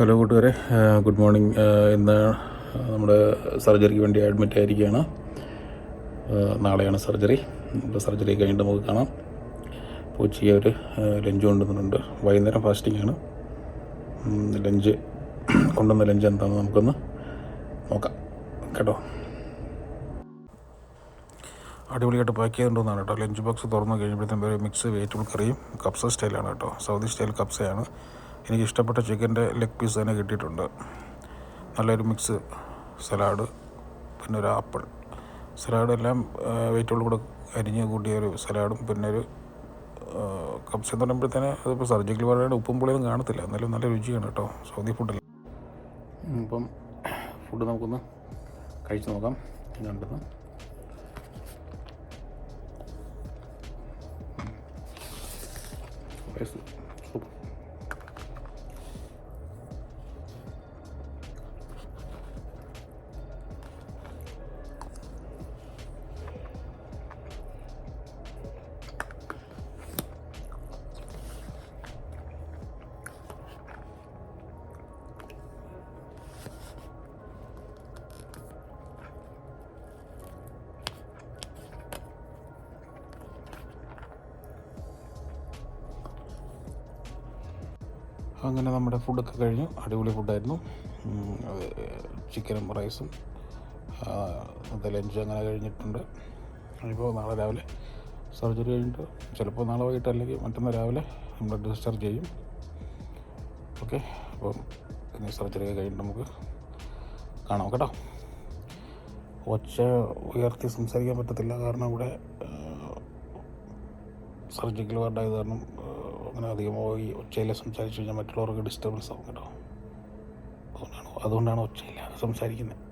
Hello കൂട്ടുകാരെ good morning. ഇന്ന് നമ്മുടെ സർജറിക്ക് വേണ്ടി അഡ്മിറ്റ് ആയിരിക്കുകയാണ്. നാളെയാണ് സർജറി. നമ്മുടെ സർജറി കഴിഞ്ഞിട്ട് നമുക്ക് കാണാം. ഉച്ചയ്ക്ക് ഒരു ലഞ്ച് കൊണ്ടുവന്നിട്ടുണ്ട്. വൈകുന്നേരം ഫാസ്റ്റിംഗ് ആണ്. ലഞ്ച് കൊണ്ടുവന്ന ലഞ്ച് എന്താണെന്ന് നമുക്കൊന്ന് നോക്കാം. കേട്ടോ? അടിപൊളിയായിട്ട് പാക്ക് ചെയ്തിട്ടുണ്ടെന്നാണ് കേട്ടോ. ലഞ്ച് ബോക്സ് തുറന്നു കഴിയുമ്പോഴത്തേക്കും മിക്സ് വെജിറ്റബിൾ കറിയും കപ്സ സ്റ്റൈലാണ് കേട്ടോ. സൗദി സ്റ്റൈൽ കപ്സയാണ് എനിക്ക് ഇഷ്ടപ്പെട്ട ചിക്കന്റെ ലെഗ് പീസ് തന്നെ കിട്ടിയിട്ടുണ്ട്. നല്ലൊരു മിക്സ് സലാഡ് പിന്നെ ഒരു ആപ്പിൾ സലാഡ് എല്ലാം വെജിറ്റബിൾ കൂടെ അരിഞ്ഞ് കൂട്ടിയ ഒരു സലാഡും പിന്നെ ഒരു കപ്സ് എന്ന് പറയുമ്പോഴത്തേന് അതിപ്പോൾ സർജിക്കൽ പറയുന്നത് ഉപ്പും പുളിയൊന്നും കാണത്തില്ല. എന്നാലും നല്ല രുചിയാണ് കേട്ടോ. സൗദി ഫുഡല്ല ഇപ്പം ഫുഡ് നമുക്കൊന്ന് കഴിച്ച് നോക്കാം. കണ്ടെന്ന് Thank du, അങ്ങനെ നമ്മുടെ ഫുഡൊക്കെ കഴിഞ്ഞു. അടിപൊളി ഫുഡായിരുന്നു ചിക്കനും റൈസും അത് ലഞ്ച് അങ്ങനെ കഴിഞ്ഞിട്ടുണ്ട്. ഇപ്പോൾ നാളെ രാവിലെ സർജറി കഴിഞ്ഞിട്ട് ചിലപ്പോൾ നാളെ വൈകിട്ട് അല്ലെങ്കിൽ മറ്റന്നാൾ രാവിലെ നമ്മൾ ഡിസ്ചാർജ് ചെയ്യും. ഓക്കെ അപ്പം ഇനി സർജറി കഴിഞ്ഞിട്ട് നമുക്ക് കാണാം. കേട്ടോ. ഒച്ച ഉയർത്തി സംസാരിക്കാൻ പറ്റത്തില്ല. കാരണം ഇവിടെ സർജിക്കൽ വാർഡായത് കാരണം അങ്ങനെ അധികമായി ഒച്ചയിൽ സംസാരിച്ചു കഴിഞ്ഞാൽ മറ്റുള്ളവർക്ക് ഡിസ്റ്റർബൻസ് ആവും കേട്ടോ. അതുകൊണ്ടാണ് അതുകൊണ്ടാണ് ഒച്ചയില്ലാതെ സംസാരിക്കുന്നത്.